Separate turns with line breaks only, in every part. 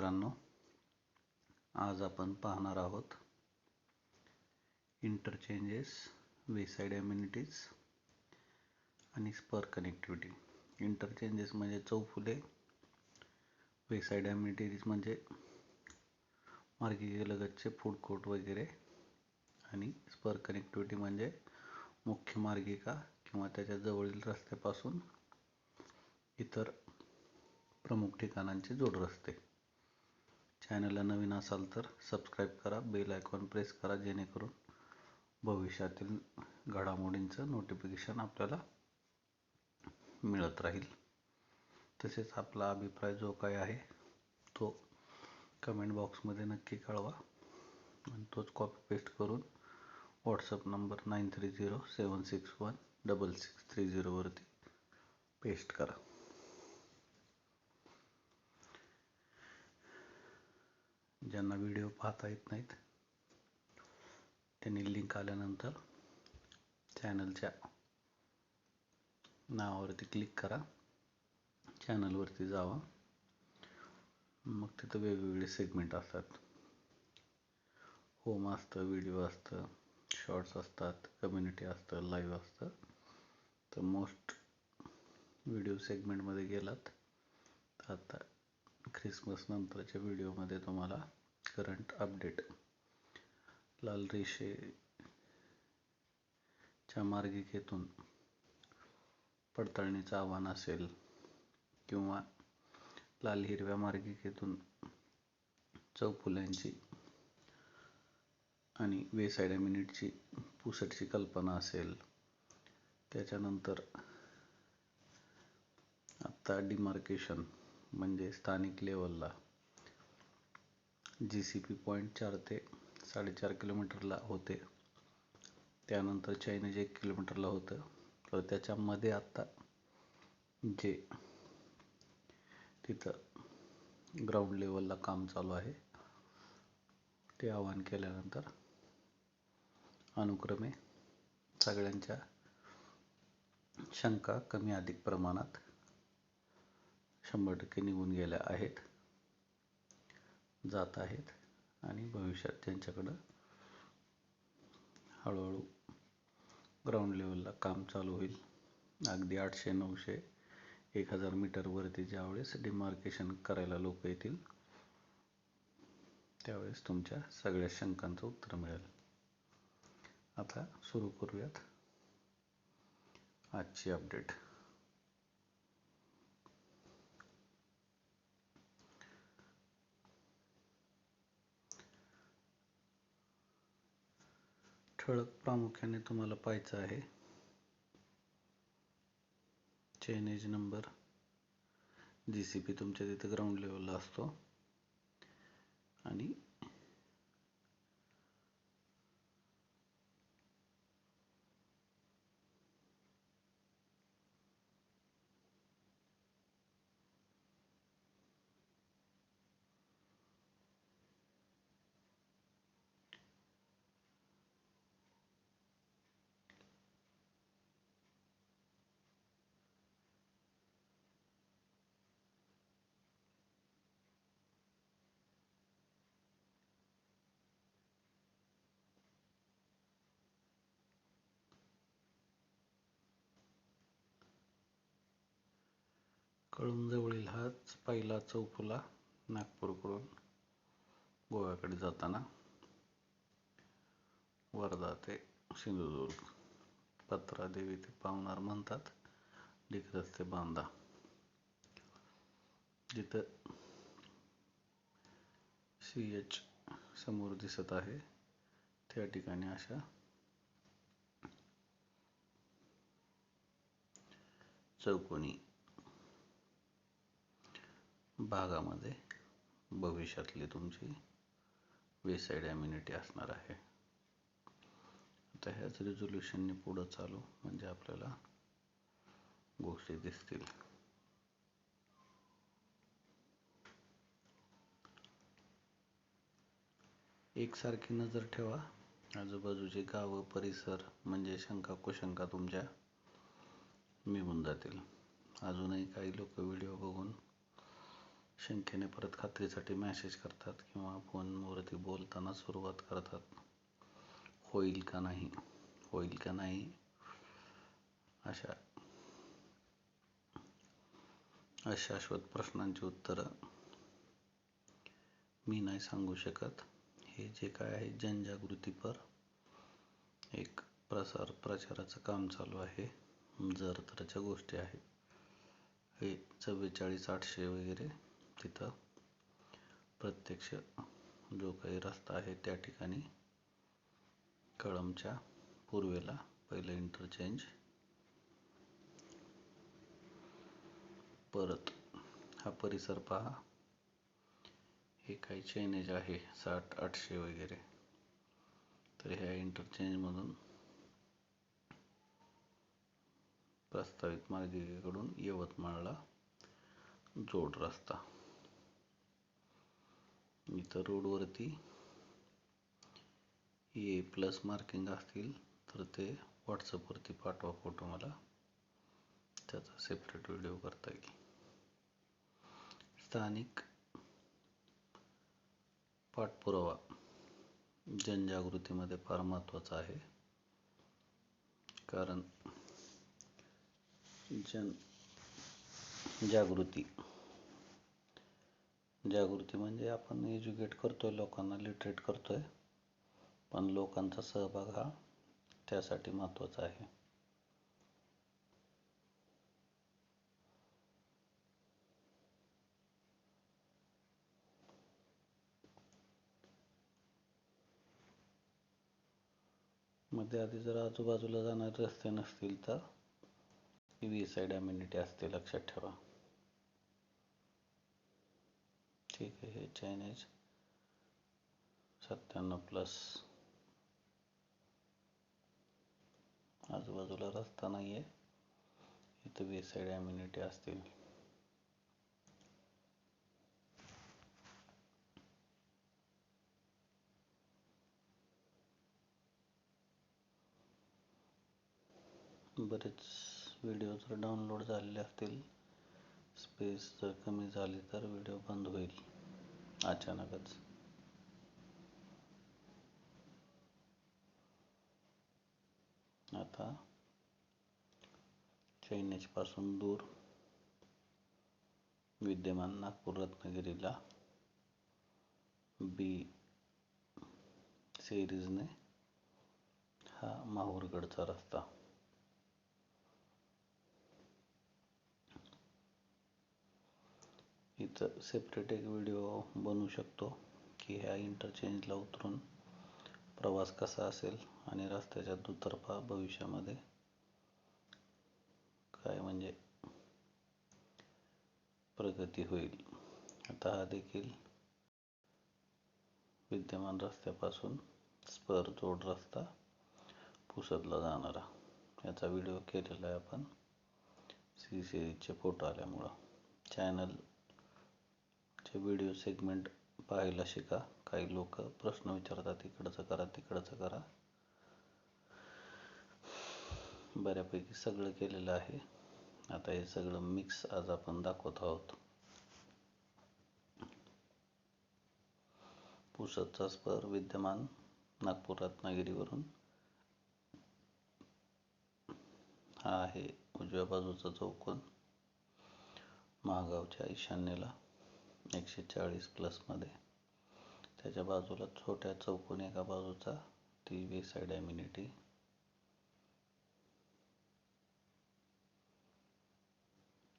मित्रांनो आज आपण पाहणार आहोत इंटरचेंजेस वेसाईड एम्युनिटीज आणि स्पर कनेक्टिव्हिटी इंटरचेंजेस म्हणजे चौफुले वेसाईड एम्युनिटीज म्हणजे मार्गिकेलगतचे फूड कोर्ट वगैरे आणि स्पर कनेक्टिव्हिटी म्हणजे मुख्य मार्गिका किंवा त्याच्या जवळील रस्त्यापासून इतर प्रमुख ठिकाणांचे जोड रस्ते चॅनलला नवीन असाल तर सबस्क्राईब करा बेल आयकॉन प्रेस करा जेणेकरून भविष्यातील घडामोडींचं नोटिफिकेशन आपल्याला मिळत राहील. तसेच आपला अभिप्राय जो काय आहे तो कमेंट बॉक्समध्ये नक्की कळवा. आणि तोच कॉपी पेस्ट करून WhatsApp number nine three zero seven six one double six three झिरोवरती paste करा. ज्यांना व्हिडिओ पाहता येत नाहीत त्यांनी लिंक आल्यानंतर चॅनलच्या नावावरती क्लिक करा. चॅनलवरती जावा. मग तिथं वेगवेगळे सेगमेंट असतात. होम असतं व्हिडिओ असतं शॉर्ट्स असतात कम्युनिटी असतं लाईव्ह असतं. तर मोस्ट व्हिडिओ सेगमेंटमध्ये गेलात तर आता ख्रिसमस नंतरच्या व्हिडिओमध्ये तुम्हाला करंट अपडेट लाल रेषेच्या मार्गिकेतून पडताळणीचं आव्हान असेल किंवा लाल हिरव्या मार्गिकेतून चौफुल्यांची आणि वेसाईड मिनिटची पुसटची कल्पना असेल. त्याच्यानंतर आत्ता डिमार्केशन म्हणजे स्थानिक लेवलला. जी सी पी पॉईंट चार ते साडेचार किलोमीटरला होते. त्यानंतर चायनीज एक किलोमीटरला होतं तर त्याच्यामध्ये आत्ता जे तिथं ग्राउंड लेवलला काम चालू आहे ते आवाहन केल्यानंतर अनुक्रमे सगळ्यांच्या शंका कमी अधिक प्रमाणात शंभर टक्के निघून गेल्या आहेत. जात आहेत आणि भविष्यात त्यांच्याकडं हळूहळू ग्राउंड लेवलला काम चालू होईल. अगदी आठशे नऊशे एक हजार मीटरवरती ज्यावेळेस डिमार्केशन करायला लोक येतील त्यावेळेस तुमच्या सगळ्या शंकांचं उत्तर मिळेल. आता सुरू करूयात आजची अपडेट ठळक प्रामुख्याने तुम्हाला पाहायचं आहे. Change number G C P तुमच्या तिथे ग्राउंड लेवलला असतो. आणि कळूनजवळील हाच पहिला चौफुला नागपूरकडून गोव्याकडे जाताना वर्धा ते सिंधुदुर्ग पत्रादेवी ते पावनार म्हणतात डिग्रज ते बांदा जिथं सी एच समोर दिसत आहे त्या ठिकाणी अशा चौकोनी भागामध्ये भविष्यातली तुमची वेसाईड ॲम्युनिटी असणार आहे. आता ह्याच रिझोल्युशनने पुढं चालू म्हणजे आपल्याला गोष्टी दिसतील. एकसारखी नजर ठेवा आजूबाजूचे गावं परिसर म्हणजे शंका कुशंका तुमच्या मिळून जातील. अजूनही काही लोक व्हिडिओ बघून शंकेने परत खात्रीसाठी मॅसेज करतात किंवा फोनवरती बोलताना सुरुवात करतात. होईल का नाही? होईल का नाही? अशा अशाश्वत प्रश्नांची उत्तरं मी नाही सांगू शकत. हे जे काय आहे जनजागृतीपर एक प्रसार प्रचाराचं काम चालू आहे. जर तरच्या गोष्टी आहेत. हे चव्वेचाळीस आठशे वगैरे तिथं प्रत्यक्ष जो काही रस्ता आहे त्या ठिकाणी कळमच्या पूर्वेला पहिलं इंटरचेंज परत हा परिसर पहा. हे काही चेनेज आहे साठ आठशे वगैरे. तर ह्या इंटरचेंजमधून प्रस्तावित मार्गिकेकडून यवतमाळला जोड रस्ता. इतर रोडवरती ए प्लस मार्किंग असतील तर ते व्हॉट्सअपवरती पाठवा फोटो मला. त्याचा सेपरेट व्हिडिओ करता येईल स्थानिक पाठपुरावा जनजागृतीमध्ये फार महत्त्वाचा आहे. कारण जन जागृती जागृती म्हणजे आपण एज्युकेट करतोय लोकांना लिटरेट करतोय. पण लोकांचा सहभाग हा त्यासाठी महत्त्वाचा आहे. मध्ये आधी जर आजूबाजूला जाणारे रस्ते नसतील तर वी साईड अम्युनिटी असते लक्षात ठेवा. ठीक आहे चायनीज सत्त्याण्णव प्लस आजूबाजूला रस्ता नाही आहे इथं बी साईड अम्युनिटी असतील. बरेच व्हिडिओ जर डाउनलोड झालेले असतील स्पेस जर कमी झाली तर व्हिडिओ बंद होईल. अचानकच. आता पासून दूर विद्यमान नागपूर रत्नागिरीला बी सिरीजने हा माहूरगडचा रस्ता. इथं सेपरेट एक व्हिडिओ बनवू शकतो की ह्या इंटरचेंजला उतरून प्रवास कसा असेल आणि रस्त्याच्या दुतर्फा भविष्यामध्ये काय म्हणजे प्रगती होईल. आता हा देखील विद्यमान रस्त्यापासून स्पर जोड रस्ता पुसदला जाणारा. याचा व्हिडिओ केलेला आहे आपण. सी सीरीजचे फोटो आल्यामुळं. चॅनल चे व्हिडिओ सेगमेंट पाहायला शिका. काही लोक प्रश्न विचारतात इकडचं करा तिकडचं करा. बऱ्यापैकी सगळं केलेलं आहे. आता हे सगळं मिक्स आज आपण दाखवत आहोत. पुसदचा स्पर विद्यमान नागपूर रत्नागिरीवरून हा आहे उजव्या बाजूचा चौकोन. महागावच्या ईशान्येला. एकशे चाळीस प्लसमध्ये त्याच्या बाजूला छोट्या चौकोन एका बाजूचा ती वे साईड ॲम्युनिटी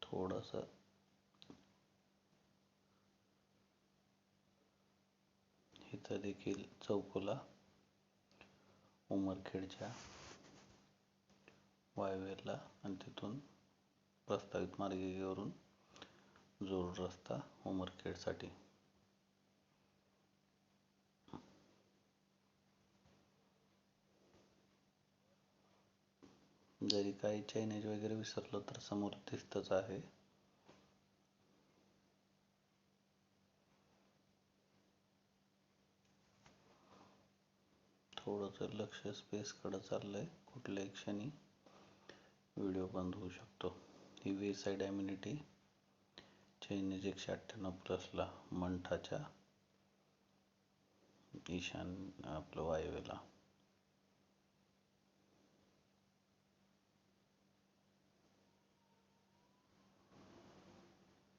थोडंसं इथं देखील चौकोला उमरखेडच्या वायवेला आणि तिथून प्रस्तावित मार्गिकेवरून जरूर रस्ता उमरखेडसाठी जरी काही चायनीज वगैरे विसरलो तर समोर दिसतच आहे. थोडंसं लक्ष स्पेसकडं चाललंय. कुठल्याही क्षणी व्हिडिओ बंद होऊ शकतो. ही वे साईड ॲम्युनिटी चायनीज एकशे अठ्ठ्याण्णव प्लसला मंठाच्या ईशान आपलं वायवेला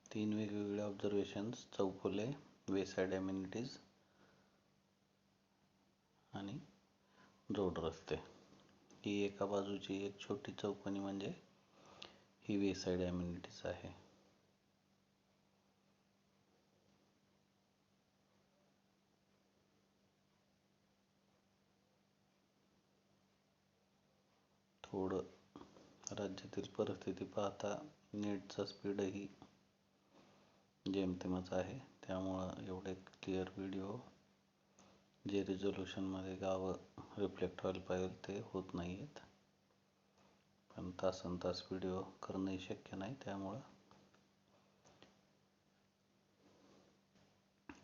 तीन वेगवेगळ्या ऑब्झर्वेशन्स चौफुले वेसाईड अम्युनिटीज आणि जोड रस्ते. ही एका बाजूची एक छोटी चौकणी म्हणजे ही वेसाईड अम्युनिटीज आहे. थोडं राज्यातील परिस्थिती पाहता नेटचा स्पीडही जेमतेमच आहे. त्यामुळं एवढे क्लिअर व्हिडिओ जे रिझोल्युशनमध्ये गावं रिफ्लेक्ट व्हायला पाहिजे ते होत नाही आहेत पण तासन तास व्हिडिओ करणंही शक्य नाही. त्यामुळं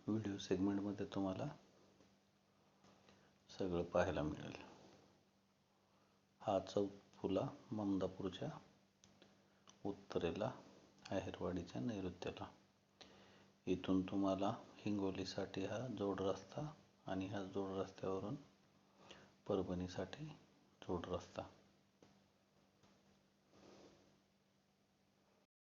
व्हिडिओ सेगमेंटमध्ये तुम्हाला सगळं पाहायला मिळेल. हा चौफुला ममदापूरच्या उत्तरेला आहेरवाडीच्या नैऋत्यला. इथून तुम्हाला हिंगोलीसाठी हा जोड रस्ता आणि ह्या जोड रस्त्यावरून परभणीसाठी जोड रस्ता.